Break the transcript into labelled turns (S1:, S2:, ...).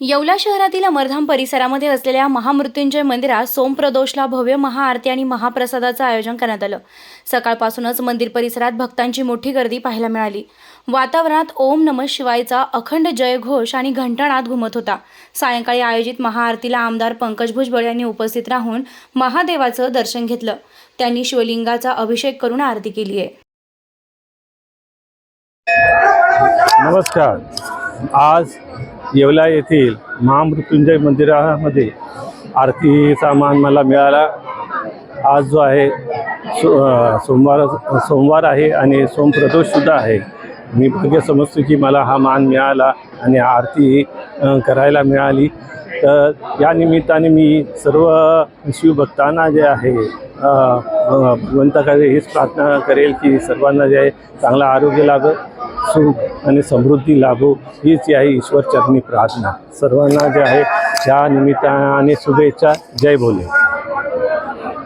S1: येवला शहरातील अमरधाम परिसरामध्ये असलेल्या महामृत्युंजय मंदिरात सोमप्रदोषला भव्य महाआरती आणि महाप्रसादाचं आयोजन करण्यात आलं. सकाळपासूनच मंदिर परिसरात भक्तांची मोठी गर्दी पाहायला मिळाली. वातावरणात ओम नमः शिवायचा अखंड जयघोष आणि घंटानाद घुमत होता. सायंकाळी आयोजित महाआरतीला आमदार पंकज भुजबळ यांनी उपस्थित राहून महादेवाचं दर्शन घेतलं. त्यांनी शिवलिंगाचा अभिषेक करून आरती केली आहे.
S2: नमस्कार. आज येवला येथील महामृत्युंजय मंदिरामध्ये आरतीचा मान मला मिळाला. आज जो आहे सो सोमवार सोमवार आहे आणि सोमप्रदोषसुद्धा आहे. मी भाग्य समजतो की मला हा मान मिळाला आणि आरती करायला मिळाली. तर या निमित्ताने मी सर्व शिवभक्तांना जे आहे भगवंताकडे हीच प्रार्थना करेल की सर्वांना जे आहे चांगलं आरोग्य लागं सुख आणि समृद्धी लाभो हीच आहे ईश्वर चरणी प्रार्थना. सर्वांना जे आहे हो. त्या निमित्ताने शुभेच्छा. जय भोले.